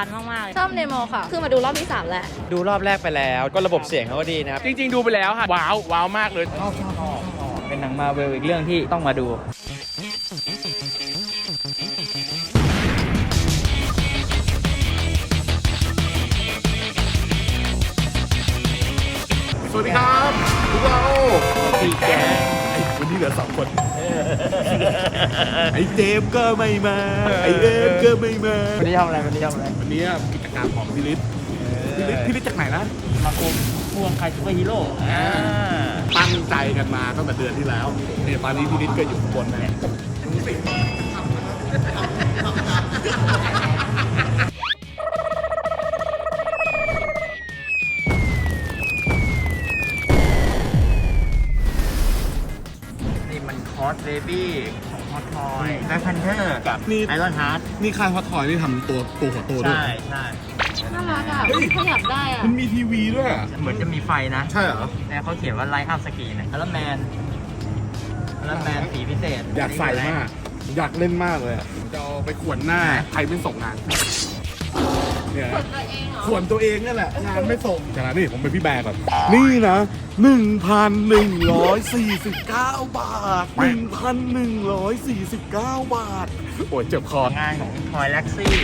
การมากๆเลยชอบเนโมค่ะ คือมาดูรอบที่สามแหละดูรอบแรกไปแล้ว ก็ระบบเสียงเขาก็ดีนะครับ จริง ๆ ดูไปแล้วค่ะ ว้าว ว้าวมากเลย เป็นหนังมาเวลอีกเรื่องที่ต้องมาดู เหลือสองคน ไอ้เจมส์ก็ไม่มา ไอ้เอมก็ไม่มา วันนี้ทำอะไรวันนี้ทำอะไรวันนี้กิจกรรมของพี่ฤทธิ์พี่ฤทธิ์พี่ฤทธิ์จากไหนนะสมาคมพวงใครซูเปอร์ฮีโร่อ่าตั้งใจกันมาตั้งแต่เดือนที่แล้วเนี่ยตอนนี้พี่ฤทธิ์ก็อยู่ข้างบนนะ คอสเบบี้ของฮอตทอยแบ็คแพนเทอร์กับนี่ ไอรอนฮาร์ดนี่ค่ายฮอตทอยนี่ทำตัวตัวหัวโตด้วย ใช่ใช่น่ารักอะขยับได้อะมันมีทีวีด้วยอะเหมือนจะมีไฟนะใช่เหรอแล้วเขาเขียนว่าไลท์อัพสกรีนไอรอนแมนไอรอนแมนสีพิเศษอยากใส่มาก อยากเล่นมากเลยอะผมจะเอาไปขวนหน้า ใครไม่ส่งงาน เนี่ยตัวเองเหรอขวนตัวเองนั่นแหละงานไม่ส่งขณะนี่ผมเป็นพี่แบร์ก่อน นี่นะ 1,149 บาท 1,149 บาท โอ้ยเจ็บคอ งานของทอยแล็กซี่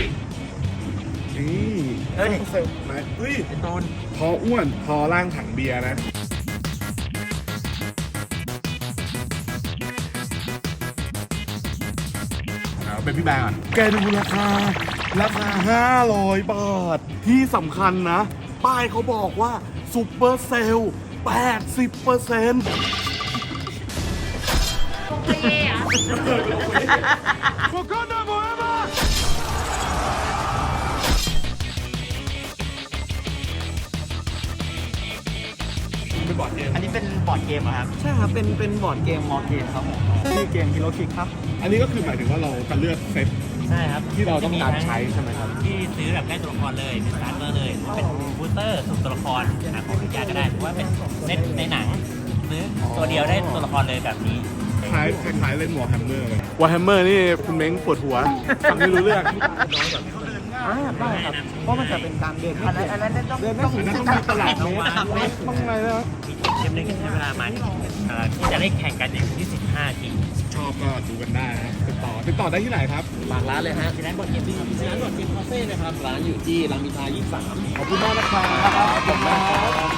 นี่เฮ้ย เซลล์ไหมเฮ้ย ไอตูนพออ้วน พอร่างถังเบียร์นะ เอาเป็นพี่แบร์ก่อน แกดูราคา ราคา 500 บาท ที่สำคัญนะ ป้ายเขาบอกว่าซูเปอร์เซลล์80เปอร์เซ็นต์โอเคอะเป็นบอร์ดเกมอันนี้เป็นบอร์ดเกมเหรอครับ ใช่ครับ เป็น เป็นบอร์ดเกมมอร์เกมครับผมชื่อเกมฮิโรคิกครับ อันนี้ก็คือหมายถึงว่าเราจะเลือกเซต ใช่ครับที่เราต้องการใช้ใช่ไหมครับ ที่ซื้อแบบได้ตัวละครเลยเป็นสตาร์เตอร์เลยหรือเป็นบูสเตอร์สุ่มตัวละครหาของทุกอย่างก็ได้หรือว่าเป็นเล่นในหนังซื้อตัวเดียวได้ตัวละครเลยแบบนี้คล้ายคล้ายๆเล่นวอร์แฮมเมอร์เลยวอร์แฮมเมอร์นี่คุณเม้งปวดหัวฟังไม่รู้เรื่องอ่าได้ครับ เพราะมันจะเป็นการเดินอันนั้นอันนั้นต้องเดินไม่ถึงอันนั้นต้องมีตลาดต้องมาต้องไงนะมีเกมหนึงที่ใช้เวลามาเอ่อที่จะเล่นแข่งกันอยู่ที่ 15 ทีชอบก็ดูกันได้นะติดต่อติดต่อได้ที่ไหนครับ ฝากร้านเลยฮะที่ร้านบอร์ดเกมที่ร้านบอร์ดเกมคาเฟ่นะครับ ร้านอยู่ที่รามอินทรา23 ขอบคุณมากนะครับขอบคุณมากครับ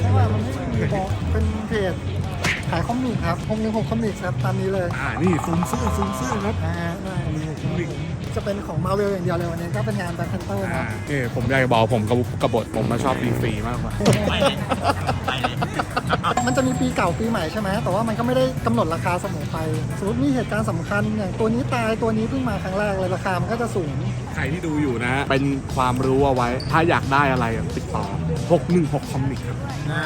เพราะว่ามันไม่มีบอกเป็นเพจขายคอมิกครับคอมิกหกคอมิกครับตามนี้เลย อ่า นี่ซูมเสื้อซูมเสื้อครับอ่าได้จะเป็นของมาเวลอย่างเดียวเลยวันนี้ก็เป็นงานแบ็คแพนเตอร์อ่านะเอ้ผมอยากจะบอกผมกับกบฏผมมาชอบดีซีมากกว่าไปเลยไปเลย มันจะมีปีเก่าปีใหม่ใช่ไหมแต่ว่ามันก็ไม่ได้กำหนดราคาเสมอไปสมมติมีเหตุการณ์สำคัญอย่างตัวนี้ตายตัวนี้เพิ่งมาครั้งแรกเลยราคามันก็จะสูง ใครที่ดูอยู่นะ เป็นความรู้เอาไว้ ถ้าอยากได้อะไรอะติดต่อ 616 คอมิกครับอ่า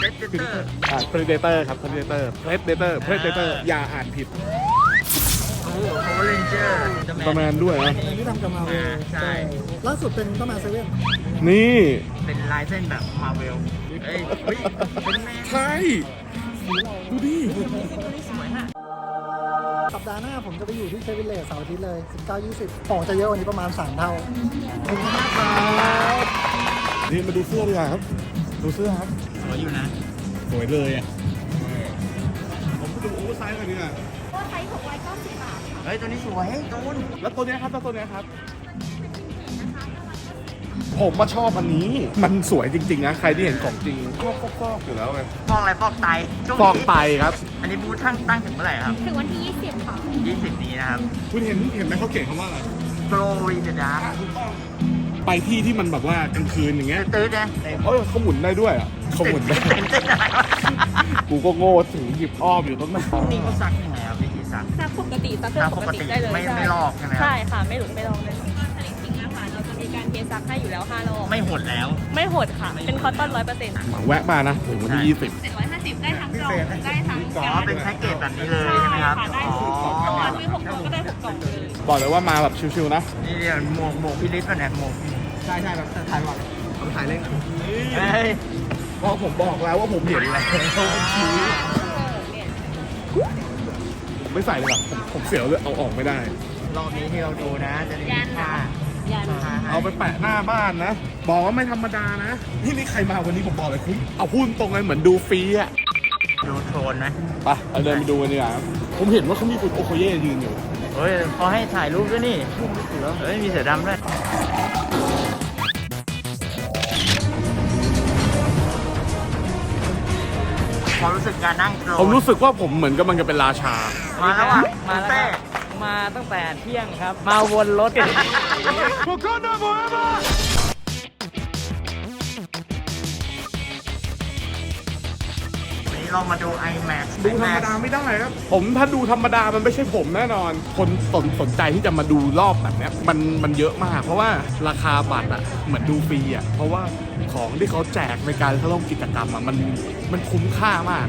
เดสเตอร์อ่า Predator ครับ Predator Predator Predator อย่าอ่านผิดโอ้โหโอเรน เจอร์ประมาณด้วยนะที่ทำกับมาเวลใช่ ล่าสุดเป็นก็มาเซเว่นนี่ เป็นลายเส้นแบบมาเวลเฮ้ยเฮ้ยเป็นแม่ใช่ ดูดิสัปดาห์หน้าผมจะไปอยู่ที่เควิลเลจเสาร์อาทิตย์เลย 19-20ของจะเยอะกว่านี้ประมาณ 3 เท่าขอบคุณมากครับนี่มาดูเสื้อดีกว่าครับ ดูเสื้อครับ สวยอยู่นะ สวยเลยอะผมไปดูโอเวอร์ไซส์กันดีกว่า เฮ้ยตัวนี้สวยตูนแล้วตัวเนี้ยครับแล้วตัวเนี้ยครับ ผมมาชอบอันนี้ มันสวยจริงๆนะ ใครที่เห็นของจริงชอบฟอกๆอยู่แล้วไงฟอกอะไรฟอกไตช่วงฟอกนี้ไตครับ อันนี้บูธตั้งตั้งถึงเมื่อไหร่ครับ ถึงวันที่ 20 ค่ะ 20 นี้นะครับ คุณเห็นเห็นไหมเขาเขียนคำว่าอะไร Glow in the dark ไปที่ที่มันแบบว่ากลางคืนอย่างเงี้ยตื้อๆนะเอ้ยเขาหมุนได้ด้วยอะเขาหมุนได้ เต้นเต้นอะไรวะกูก็โง่ถึงหยิบอ้อมอยู่ตรงนั้นพวกนี้เขาซักยังไงครับวิธี ซักซักปกติซักเครื่องปกติได้เลยไม่ใช่ไม่ลอกใช่ไหมครับใช่ค่ะ ไม่หลุดไม่ลอกเลยจริงๆนะคะเราจะมีการเทซักให้อยู่แล้ว5รอบไม่หดแล้ว ไม่หดค่ะ เป็นคอตตอนร้อยเปอร์เซ็นต์แวะมานะถึงวันที่ เจ็ดร้อยห้าสิบได้ทั้งกล่องได้ทั้งอ๋อเป็นแพ็กเกจแบบนี้เลยใช่ใช่ไหมครับค่ะได้อ๋อทุกกล่องถ้าซื้อหกกล่องก็ได้หกกล่องเลย20 บอกเลยว่ามาแบบชิวๆนะ นี่เดี๋ยวหมวกหมวกพี่ลิศป่ะเนี่ยหมวกใช่ใช่แบบถ่ายก่อนเอาถ่ายเล่นเฮ้ยเพราะผมบอกแล้วว่าผมเห็นแล้วชี้ ผมไม่ใส่เลยอะผมผมเสียวเลยเอาออกไม่ได้ รอบนี้ที่เราดูนะ จะมีท่ายันเอาไปแปะหน้าบ้านนะ บอกว่าไม่ธรรมดานะ นี่นี่ใครมาวันนี้ผมบอกเลยคุ้มเอาพูดตรงเลยเหมือนดูฟรีอะดูโทนไหมไปเอาเดินไปดูกันดีกว่าครับผมเห็นว่าเขามีคุณโอโคเย่ยืนอยู่เฮ้ยเขาให้ถ่ายรูปด้วยนี่เฮ้ยมีเสือดำด้วยความรู้สึกการนั่งโดรผมนรู้สึกว่าผมเหมือนกำลังจะเป็นราชา มาแล้วอะมาแล้วครับมาตั้งแต่เที่ยงครับ มาวนรถวันนี้เรามาดู iMax ดูธรรมดาไม่ได้ครับ ผมถ้าดูธรรมดามันไม่ใช่ผมแน่นอน คนสนสนใจที่จะมาดูรอบแบบเนี้ยมันมันเยอะมาก เพราะว่าราคาบัตรอะเหมือนดูฟรีอะเพราะว่าของที่เขาแจกในการเข้าร่วมกิจกรรมอะมันมันคุ้มค่ามาก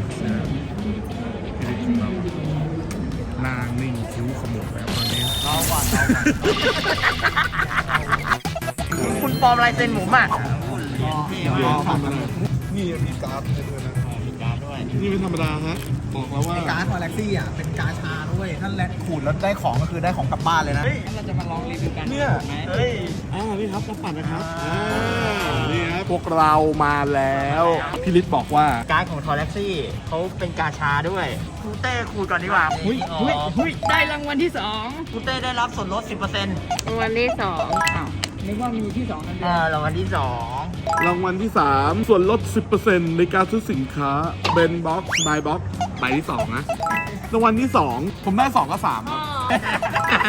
หน้านิ่งคิ้วขมวดแล้วตอนนี้คุณปลอมลายเซ็นหมูหมักนี่มีการ์ดให้ด้วยนะมีการด้วย นี่ไม่ธรรมดาฮะ บอกแล้วว่า การ์ดคอลเลกซี่อะ เป็นการ์ดชา ด้วยนั่นแหละขูดแล้วได้ของก็คือได้ของกลับบ้านเลยนะเราจะมาลองรีวิวกันเนี่ย ไหมเฮ้ย อ่านี่ครับน้ำปั่นนะครับอ่านี่ครับพวกเรามาแล้วพี่ฤทธิ์บอกว่า การ์ดของทอร์เล็กซี่เขาเป็นกาชาด้วยครูเต้คูดก่อนดีกว่าหุยหุยหุยได้รางวัลที่สองครูเต้ได้รับส่วนลด 10%วันที่สองอ้าวนึกว่ามีที่สองกันเดียวอ่ารางวัลที่รางวัลที่ 3 ส่วนลด 10%ในการซื้อสินค้าเบนบ็อกซ์บายบ็อกซ์ใบที่ 2 นะ รางวัลที่ 2 ผมได้ 2 กับ 3 ครั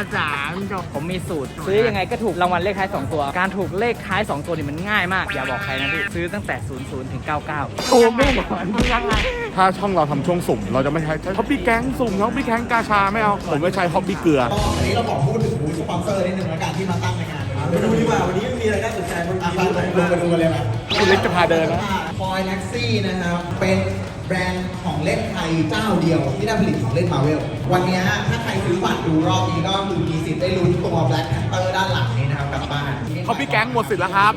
บ2สามจบผมมีสูตร ซื้อยังไงก็ถูกรางวัลเลขท้าย 2 ตัว การถูกเลขท้าย 2 ตัวนี่มันง่ายมาก อย่าบอกใครนะพี่ ซื้อตั้งแต่ 00 ถึง 99ถูกแน่นอนยังไงถ้าช่องเราทำช่วงสุ่ม เราจะไม่ใช้ฮอปปี้แก๊งสุ่มฮอปปี้แก๊งกาชาไม่เอา ผมไม่ใช้ฮอปปี้เกลืออันนี้เราบอกพูดถึงบูธสปอนเซอร์นิดนึงแล้วกันที่มาตั้งในงานไปดูดีกว่าวันนี้มีอะไรน่าสนใจบ้างอะไปลงไปดูกันเลยไหมคุณเล็กจะพาเดินนะฟอยแล็กซี่นะครับเป็น แบรนด์ของเล่นไทยเจ้าเดียวที่ได้ผลิตของเล่นมาเวล วันนี้ถ้าใครซื้อบัตรดูรอบนี้ก็คือมีสิทธิ์ได้ลุ้นตัว Black Panther ด้านหลังนี้นะครับกลับบ้านฮอปปี้แก๊งหมดสิทธิ์แล้วครับ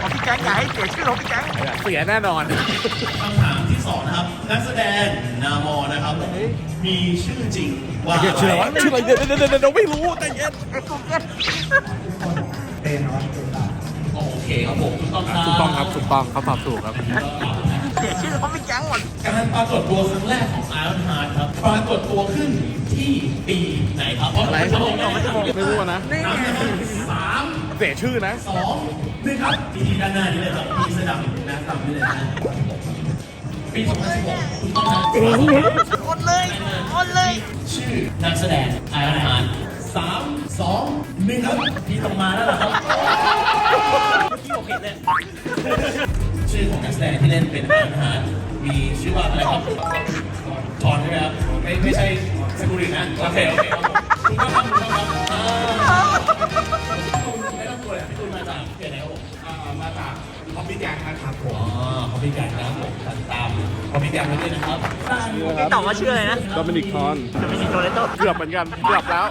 ของพี่แก๊งอย่าให้เสียชื่อของพี่แก๊งเสียแน่นอน คำถามที่ สองนะครับ นักแสดงนามอนะครับ มีชื่อจริงว่าอะไรชื่ออะไรวะชื่ออะไรเดี๋ยวเดี๋ยวเดี๋ยวเดี๋ยวไม่รู้แต่เย็นเป็นเนาะโอเคครับผมถูกต้องครับถูกต้องครับถูกต้องเขาตอบถูกครับเสียชื่อของพี่แก๊งหมดการปรากฏตัวครั้งแรกของไอรอนฮาร์ดครับปรากฏตัวขึ้นที่ปีไหนครับเพราะอะไรครับผมไม่รู้อะนะสามเสียชื่อนะสองหนึ่งครับปีที่ด้านหน้านี่เลยครับปีเสื้อดำนะครับนี่เลยนะ ปี 2016ถูกต้องครับกดเลยกดเลย ชื่อนักแสดงไอรอนฮาร์ดสามสองหนึ่งครับพี่ต้องมาแล้วล่ะครับเมื่อกี้โอเคเลยชื่อของนักแสดงที่เล่นเป็นไอรอนฮาร์ดมีชื่อว่าอะไรครับทอนใช่ไหมครับไม่ไม่ใช่สกุลิตนะโอเคโอเคครับผมคุณก็ครับคุณก็ค อปปี้แก๊งนะครับผอ๋อเขาพี่แกงนะครับผมติดตามเขาพี่แกงไปด้วยนะครับพี่ตอบว่าชื่ออะไรนะโดมินิกทอนจะเป็นสิงโตเลโต้เกือบเหมือนกัน เกือบแล้ว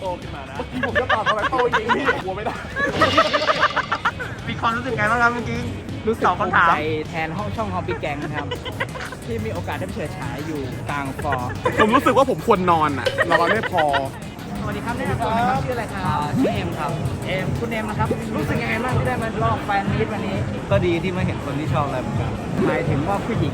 โตขึ้นมานะเมื่อกี้ผมจะตอบอะไรโตยิงพี่กลัวไม่ได้มีความรู้สึกไงบ้างครับเมื่อกี้รู้สึกตอบภูมิคำถามใจแทนห้องช่องฮอปปี้แกงครับ ที่มีโอกาสได้ไปเฉิดฉายอยู่กลางฟอร์ผมรู้สึกว่าผมควรนอนอะนอนไม่พอ สวัสดีครับแนะนำตัวหนะครับชื่ออะไรครับชื่อเอ็มครับ เอ็มคุณเอ็มนะครับรู้สึกยังไงบ้างที่ได้มาลอกแฟนมิตวันนี้ก็ดีที่มาเห็นคนที่ชอบอะไรเหมือนกันหมายถึงว่าผู้หญิง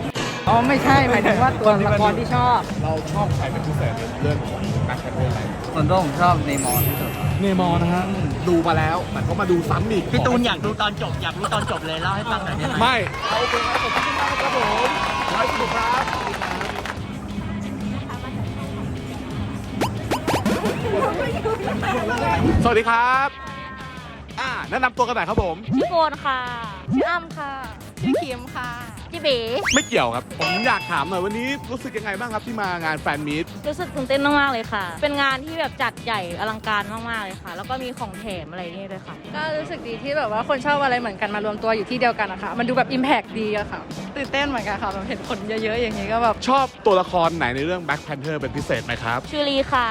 อ๋อไม่ใช่หมายถึงว่าตัวละครที่ชอบเราชอบใครเป็นพิเศษในเรื่องของนักแคทเธอร์อะไรส่วนตัวผมชอบเนมอร์ที่สุดเนมอร์นะฮะดูมาแล้วแต่ก็มาดูซ้ำอีกพี่ตูนอยากดูตอนจบอยากรู้ตอนจบเลยเล่าให้ฟังหน่อยได้ไหมไม่เอาเป็นไงขอบคุณมากครับผมไว้สนุกครับ สวัสดีครับอ่าแนะนำตัวกันหน่อยครับผม ชื่อโฟนค่ะ ชื่ออ้ำค่ะ ชื่อคิมค่ะ พี่เบ๋ไม่เกี่ยวครับ ผมอยากถามหน่อยวันนี้รู้สึกยังไงบ้างครับที่มางานแฟนมีตรู้สึกตื่นเต้นมากๆเลยค่ะ เป็นงานที่แบบจัดใหญ่อลังการมากๆเลยค่ะ แล้วก็มีของแถมอะไรนี่ด้วยค่ะ ก็รู้สึกดีที่แบบว่าคนชอบอะไรเหมือนกันมารวมตัวอยู่ที่เดียวกันนะคะมันดูแบบอิมแพกดีอะค่ะตื่นเต้นเหมือนกันค่ะแบบเห็นคนเยอะๆอย่างนี้ก็แบบชอบตัวละครไหนในเรื่อง Black Panther เป็นพิเศษไหมครับชื่อลีค่ะ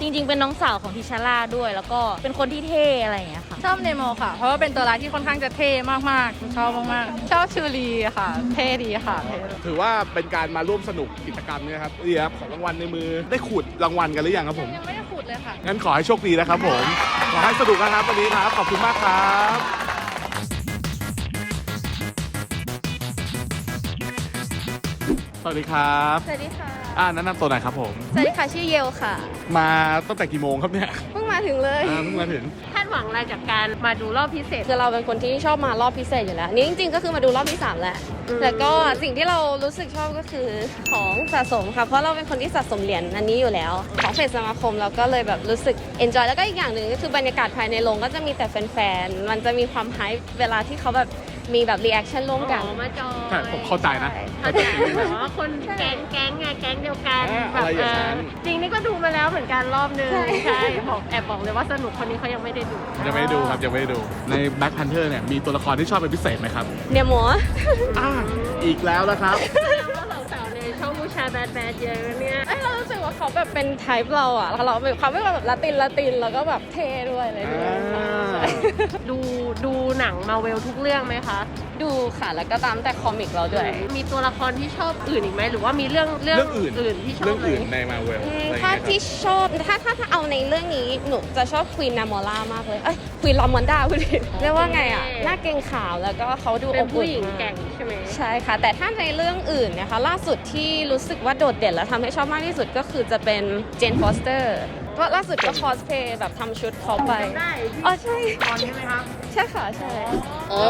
จริง ๆ เป็นน้องสาวของทิชาร่าด้วย แล้วก็เป็นคนที่เท่อะไรอย่างเงี้ยค่ะ ชอบเนโมค่ะ เพราะว่าเป็นตัวร้ายที่ค่อนข้างจะเท่มากๆ ชอบมากๆ ชอบชูรีค่ะ เท่ดีค่ะเท่ถือว่าเป็นการมาร่วมสนุกกิจกรรมนี้ครับนี่ครับของรางวัลในมือได้ขูดรางวัลกันหรือยังครับผมยังไม่ได้ขุดเลยค่ะงั้นขอให้โชคดีนะครับผมขอให้สนุกนะครับวันนี้ครับขอบคุณมากครับ วัสดีครับสวัสดีค่ะอ่าแนะนำตัวหน่อยครับผม สวัสดีค่ะชื่อเยลค่ะ มาตั้งแต่กี่โมงครับเนี่ยเพิ่งมาถึงเลยอ่าเพิ่งมาถึงคาดหวังอะไรจากการมาดูรอบพิเศษ คือเราเป็นคนที่ชอบมารอบพิเศษอยู่แล้ว นี่จริงๆ ก็คือมาดูรอบที่สามแหละแล้วก็สิ่งที่เรารู้สึกชอบก็คือของสะสมค่ะ เพราะเราเป็นคนที่สะสมเหรียญอันนี้อยู่แล้ว ของเฟสสมาคมเราก็เลยแบบรู้สึกเอนจอยแล้วก็อีกอย่างหนึ่งก็คือบรรยากาศภายในโรงก็จะมีแต่แฟนๆ มันจะมีความไฮป์เวลาที่เขาแบบ มีแบบรีแอคชั่นร่วมกันมาจอใช่ผมเข้าใจนะเข้าใจแบบว่าคนแก๊งแก๊งไงแก๊งเดียวกันอ่าอะไรอย่างนั้นจริงนี่ก็ดูมาแล้วเหมือนกันรอบนึงใช่บอกแอบบอกเลยว่าสนุกคนนี้เขายังไม่ได้ดู ยังไม่ได้ดูครับยังไม่ได้ดูใน Black Panther เนี่ยมีตัวละครที่ชอบเป็นพิเศษไหมครับเนี่ยหมอ อ่าอีกแล้วนะครับสาวๆในช่องผู้ชายแบดแบดเยอะเนี่ยเอ้ยเรารู้สึกว่าเขาแบบเป็นไทป์เราอะแล้วเราเป็นเขาไม่แบบละตินละตินแล้วก็แบบเท่ด้วยอะไรด้วยค่ะอ่าใช่ ดูดูหนังมาเวลทุกเรื่องไหมคะ ดูค่ะแล้วก็ตามแต่คอมิกเราด้วย มีตัวละครที่ชอบอื่นอีกไหมหรือว่ามีเรื่องเรื่องอื่นที่ชอบเรื่องไหมอื่นในมาเวลอืมอะไรอย่างถ้าเงี้ยครับที่ชอบถ้าถ้าถ้าเอาในเรื่องนี้หนูจะชอบควีนนามอล่ามากเลยเอ้ยควีนลอมอนดาพูดผิดเรียกว่าไงอะหน้าเกรงขาวแล้วก็เขาดูอบอุ่นมากใช่ไหมใช่ค่ะ แต่ถ้าในเรื่องอื่นเนะคะล่าสุดที่รู้สึกว่าโดดเด่นและทำให้ชอบมากที่สุดก็คือจะเป็นเจนฟอสเตอร์ก็ล่าสุดก็คอสเพย์แบบทำชุดเขาไปอ๋อใช่ ตอนนี้ไหมคะใช่ค่ะใช่อ๋อ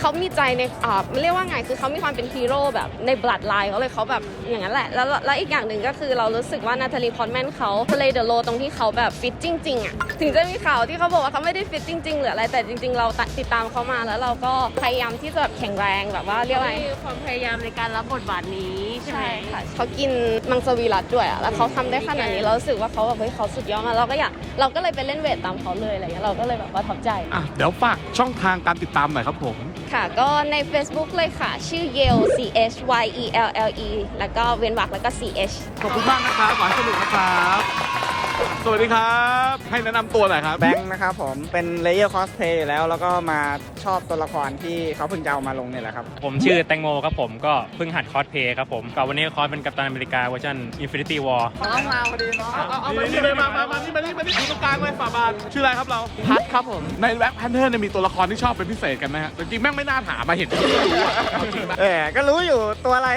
เขามีใจในอ่าเรียกว่าไงคือเขามีความเป็นฮีโร่แบบในบลัดไลน์เขาเลยเขาแบบอย่างนั้นแหละแล้วแล้วอีกอย่างหนึ่งก็คือเรารู้สึกว่านาธาลีพอตแมนเขาเพลย์เดอะโลตรงที่เขาแบบฟิตจริงๆอะถึงจะมีข่าวที่เขาบอกว่าเขาไม่ได้ฟิตจริง ๆ หรืออะไรแต่จริง ๆ เราติดตามเขามาแล้วเราก็พยายามที่จะแบบแข็งแรงแบบว่าเรียกว่ามีความพยายามในการรับบทบาทนี้ใช่ไหมใช่ค่ะเขากินมังสวิรัตด้วยอะแล้วเขาทำได้ขนาดนี้เรารู้สึกว่าเขาแบบเฮ้ยเขาสุดยอดมากเราก็อยากเราก็เลยไปเล่นเวทตามเขาเลยอะไรเงี้ยเราก็เลยแบบว่าทับใจ อะเดี๋ยวฝากช่องทางการติดตามหน่อยครับผม ค่ะ ก็ใน Facebook เลยค่ะ ชื่อเยล C H Y E L L E แล้วก็เว้นวรรคแล้วก็ C H ขอบคุณมากนะครับขอให้สนุกนะครับ สวัสดีครับ ให้แนะนำตัวหน่อยครับ แบงค์นะครับผมเป็นเลเยอร์คอสเพย์แล้วแล้วก็มาชอบตัวละครที่เขาเพิ่งจะเอามาลงเนี่ยแหละครับ ผมชื่อแตงโมครับผมก็เพิ่งหัดคอสเพย์ครับผมก็วันนี้คอสเป็นกัปตันอเมริกาเวอร์ชัน Infinity War เอามาพอดีเนาะเอาเอามานี่เลยมามามานี่มานี่มานี่อยู่ตรงกลางเลยฝาบาทชื่ออะไรครับเรา พัดครับผม ในแบ็คแพนเทอร์เนี่ยมีตัวละครที่ชอบเป็นพิเศษกันไหมฮะแต่จริงๆแม่งไม่น่าถามมาเห็นก็รู้อะเอาจริงปะ เออก็รู้อยู่ตัวอะไร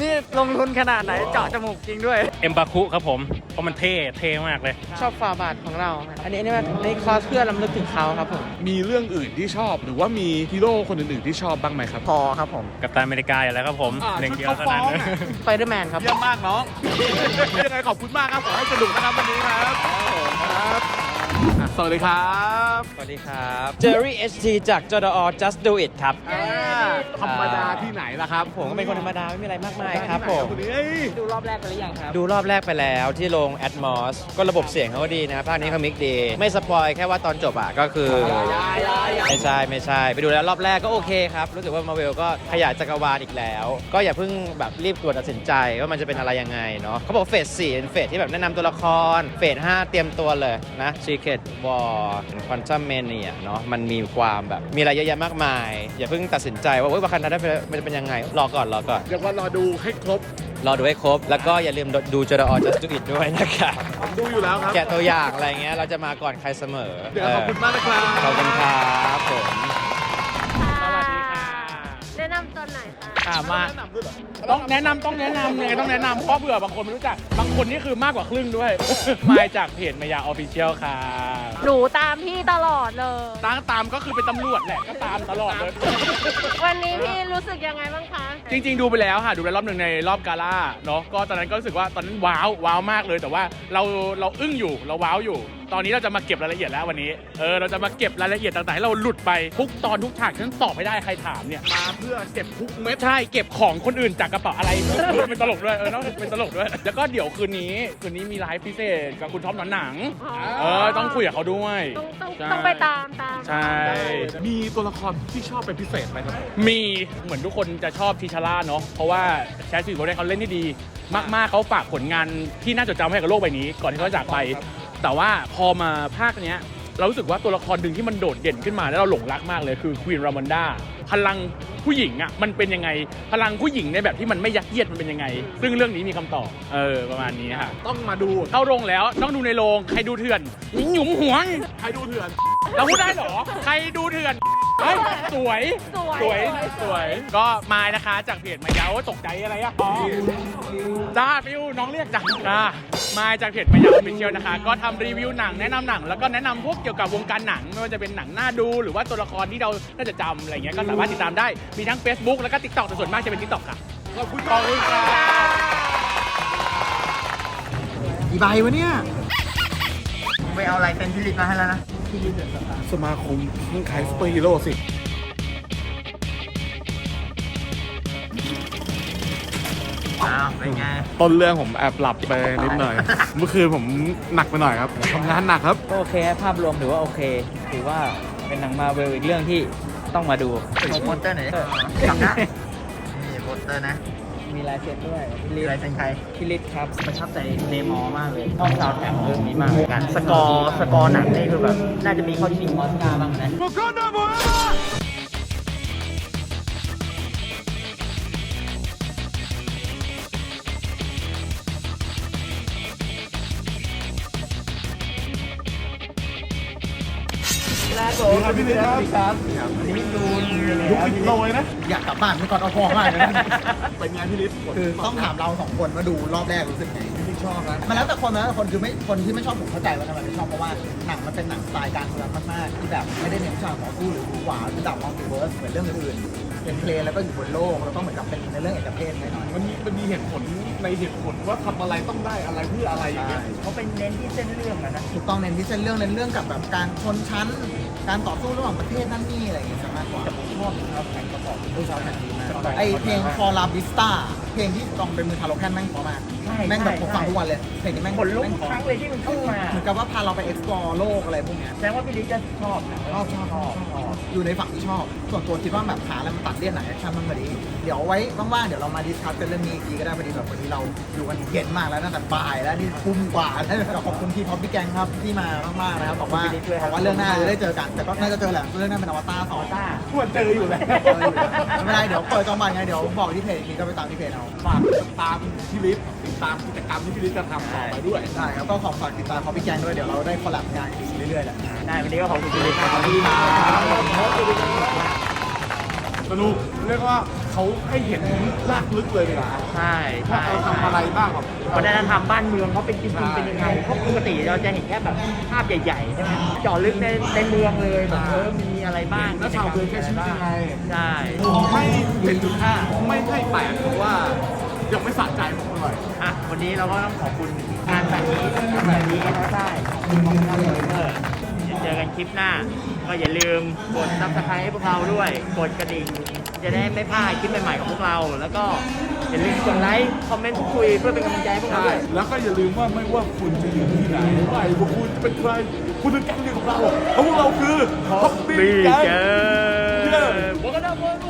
นี่ลงทุนขนาดไหนเจาะจมูกจริงด้วย เอ็มบาคุครับผม เพราะมันเท่เท่มากเลย ชอบฝาบาทของเราครับอันนี้นี่มันในคอสเพื่อลำลึกถึงเขาครับผมมีเรื่องอื่นที่ชอบ หรือว่ามีฮีโร่คนอื่นๆที่ชอบบ้างไหมครับ พอครับผมกัปตันอเมริกาอยู่แล้วครับผมอ่าหนึ่งชุดเดียวเท่านั้นเขาฟ้องอะ ไฟเดอร์แมนครับ เยี่ยมมากน้อง ยังไงขอบคุณมากครับ ขอให้สนุกนะครับวันนี้ครับครับอะ สวัสดีครับสวัสดีครับเจอรี่เอชทีจากจดอ just do it ครับ อ่าธรรมดาที่ไหนล่ะครับผมก็เป็นคนธรรมดาไม่มีอะไรมากมายครับผมคนนี้เอ้ยดูรอบแรกไปหรือยังครับดูรอบแรกไปแล้วที่โรง Atmos ก็ระบบเสียงเขาก็ดีนะ ภาคนี้เขามิกดี ไม่สปอยแค่ว่าตอนจบอะก็คือ ไม่ใช่ไม่ใช่ ไปดูแล้วรอบแรกก็โอเคครับ รู้สึกว่ามาเวลก็ขยายจักรวาลอีกแล้ว ก็อย่าเพิ่งแบบรีบด่วนตัดสินใจว่ามันจะเป็นอะไรยังไงเนาะเขาบอกเฟส4เป็นเฟสที่แบบแนะนำตัวละคร เฟส5เตรียมตัวเลยนะ Secret War Quantum Mania เนาะมันมีความแบบ มีอะไรเยอะแยะมากมาย อย่าเพิ่งตัดสินใจว่าเฮ้ยวาคันดาได้มันจะเป็นยังไง รอก่อน รอก่อนเดี๋ยวว่ารอดูให้ครบ รอดูให้ครบ แล้วก็อย่าลืมดูจดอ just do it ด้วยนะครับผมดูอยู่แล้วครับ แกะตัวอย่างอะไรเงี้ยเราจะมาก่อนใครเสมอเดี๋ยวขอบคุณมากนะครับขอบคุณครับผมแนะนำตอนไหนคะ อ่ามาต้องแนะนำต้องแนะนำยังไงต้องแนะนำเพราะเผื่อบางคนไม่รู้จัก บางคนนี่คือมากกว่าครึ่งด้วย มาจากเพจมายาออฟฟิเชียลค่ะ หนูตามพี่ตลอดเลย ตามตามก็คือเป็นตำรวจแหละก็ตามตลอดเลย วันนี้พี่รู้สึกยังไงบ้างคะ จริง ๆ ดูไปแล้วค่ะ ดูไปรอบหนึ่งในรอบกาล่าเนาะก็ตอนนั้นก็รู้สึกว่าตอนนั้นว้าวว้าวมากเลย แต่ว่าเราเราอึ้งอยู่เราว้าวอยู่ ตอนนี้เราจะมาเก็บรายละเอียดแล้ววันนี้เออเราจะมาเก็บรายละเอียดต่างๆให้เราหลุดไปทุกตอนทุกฉากฉันตอบให้ได้ใครถามเนี่ยมาเพื่อเก็บทุกเม็ดใช่เก็บของคนอื่นจากกระเป๋าอะไรเป็นตลกด้วยเออเนาะเป็นตลกด้วย แล้วก็เดี๋ยวคืนนี้คืนนี้มีไลฟ์พิเศษกับคุณท็อปหนอนหนังอ๋อเออต้องคุยกับเขาด้วย ต้องต้องใช่ ต้องไปตามตามใช่ มีตัวละครที่ชอบเป็นพิเศษไหมครับ มีเหมือนทุกคนจะชอบทิชาร่าเนาะเพราะว่าแชสซีโกได้เขาเล่นได้ดี มากๆเขาฝากผลงานที่น่าจดจำให้กับโลกใบนี้ ก่อนที่เขาจะจากไปแต่ว่าพอมาภาคเนี้ย เรารู้สึกว่าตัวละครหนึ่งที่มันโดดเด่นขึ้นมาแล้วเราหลงรักมากเลยคือควีนรามันดาพลังผู้หญิงอะมันเป็นยังไง พลังผู้หญิงในแบบที่มันไม่ยัดเยียดมันเป็นยังไง ซึ่งเรื่องนี้มีคำตอบเออประมาณนี้ค่ะต้องมาดูเข้าโรงแล้วต้องดูในโรงใครดูเถื่อนหญิงหยุมหวงใครดูเถื่อนเราพูดได้เหรอใครดูเถื่อน เฮ้ยสวยสวย สวย สวย ก็มานะคะจากเพจมายาวตกใจอะไรอะอ๋อจ้าฟิวน้องเรียกจ้าจ้ามาจากเพจมายาวเป็นเชียวนะคะ ก็ทำรีวิวหนังแนะนำหนัง แล้วก็แนะนำพวกเกี่ยวกับวงการหนังไม่ว่าจะเป็นหนังน่าดู หรือว่าตัวละครที่เราน่าจะจำอะไรเงี้ยก็สามารถติดตามได้มีทั้ง Facebook แล้วก็ TikTok แต่ส่วนมากจะเป็น TikTok ค่ะขอบคุณขอบคุณค่ะกี่ใบวะเนี่ย ไปเอาลายเซ็นพิลิตมาให้แล้วนะ สมาคมทั้งขายสเปอร์ฮีโร่สิอ้าวเป็นไง ต้นเรื่องผมแอบหลับไปนิดหน่อย เมื่อคืนผมหนักไปหน่อยครับทำงานหนักครับ ก็โอเคภาพรวมถือว่าโอเค ถือว่าเป็นหนังมาเวลอีกเรื่องที่ต้องมาดูโปสเตอร์ไหนจำได้นี่โปสเตอร์นะ มีลายเซ็นด้วยมีลายเซ็นใครพี่ลิศครับประทับใจเนมอร์มากเลยชอบซาวด์แทร็กเรื่องนี้มากการสกอร์สกอร์หนังนี่คือแบบ น่าจะมีเข้าชิงออสการ์บ้างนะ ครับพี่ลิศครับนี่ดูอีกโลเลยนะ อยากกลับบ้านไปก่อนเอาพอมากเลยนะเป็นไงพี่ลิศคือต้องถามเราสองคนว่าดูรอบแรกรู้สึกไงที่ชอบนะมันแล้วแต่คนนะคนคือไม่คนที่ไม่ชอบผมเข้าใจว่าทำไมไม่ชอบเพราะว่าหนังมันเป็นหนังสไตล์การเมืองมากๆที่แบบไม่ได้เน้นฉากหมอสู้หรือหวือหวาหรือดับมัลติเวิร์สเหมือนเรื่องอื่นๆเป็นเพลงแล้วก็อยู่บนโลกแล้วก็เหมือนกับเป็นในเรื่องเอกเทศหน่อยมันมีมันมีเหตุผลในเหตุผลว่าทำอะไรต้องได้อะไรเพื่ออะไรอย่างเงี้ยเขาเป็นเน้นที่เส้นเรื่องนะถูกต้องเน้นที่เส้นเรื่องเน้นเรื่องกับแบบการชนชั้น การต่อสู้ระหว่างประเทศนั่นนี่อะไรอย่างเงี้ยมากกว่าชอบครับแข่งประกอบผู้ชอบแผ่นดีมาก ไอเพลง For La Vista เพลงที่ลองเป็นมือทาโลแคนแม่งเพราะมากใช่แม่งแบบผมใช่ฟังทุกวันเลยเพลงนี้แม่งขนลุกแม่งทุกเพครั้งราะเลยที่มันขึ้นมา เหมือนกับว่าพาเราไป explore โลกอะไรพวกเนี้ย แสดงว่าพี่ลิศก็ชอบนะชอบชอบชอบชอบอยู่ในฝั่งที่ชอบ ส่วนตัวคิดว่าแบบหาอะไรมาตัดเลี่ยนไหนแอคชั่นมันพอดี เดี๋ยวไว้ว่างๆ เดี๋ยวเรามาดิสคัสกันเรื่องนี้อีกทีก็ได้พอดีแบบวันนี้เราอยู่กันเย็นมากแล้วตั้งแต่บ่ายแล้วนี่คุ้มกว่าแล้วขอบคุณพี่ท็อปพี่แกงครับที่มามากๆนะครับบอกว่าบอกว่าเรื่องหน้าจะได้เจอกัน แต่ก็น่าจะเจอแหละเรื่องหน้าเป็นอวตารสอง ต้าควรเจออยู่แล้วไม่เป็นไรเดี๋ยวเปิดจองบัตรไงเดี๋ยวบอกที่เพจอีกทีก็ไปตามที่เพจเอาฝากติดตามพี่ลิศติดตามกิจกรรมที่พี่ลิศจะทำต่อไปด้วยได้ครับก็ขอฝากติดตามท็อปพี่แกงด้วยเดี๋ยวเราได้คอลแลบงานอีกเรื่อยๆแหละได้วันนี้ก็ขอบคุณพี่ลิศครับ สนุกเรียกว่าเขาให้เห็นลากลึกเลยดีกว่าใช่ว่าใช่เขาทำอะไรบ้างครับ วัฒนธรรมบ้านเมืองเขาเป็นจริงๆเป็นยังไงเพราะปกติเราจะเห็นแค่แบบภาพใหญ่ๆใช่ไหมเจาะลึกในในเมืองเลยแบบเออมีอะไรบ้างแล้วชาวเมืองแค่ชีวิตยังไง ใช่ไม่เป็นจุดห้าไม่ให้แปดเพราะว่ายังไม่สะใจผมเท่าไหร่อะวันนี้เราก็ต้องขอบคุณงานแบบนี้แบบนี้เขาได้ขอบคุณมากเลยเออเจอกันคลิปหน้า ก็อย่าลืมกดซับสไครต์ให้พวกเราด้วย กดกระดิ่งจะได้ไม่พลาดคลิปใหม่ๆของพวกเรา แล้วก็อย่าลืมกดไลค์ คอมเมนต์พูดคุยเพื่อเป็นกำลังใจให้พวกเราใช่ด้วย แล้วก็อย่าลืมว่าไม่ว่าคุณจะอยู่ที่ไหนไม่ว่าคุณจะเป็นใคร คุณคือแก๊งเดียวกับเราเพราะพวกเราคือ Hobby Gang เจอ Yeah.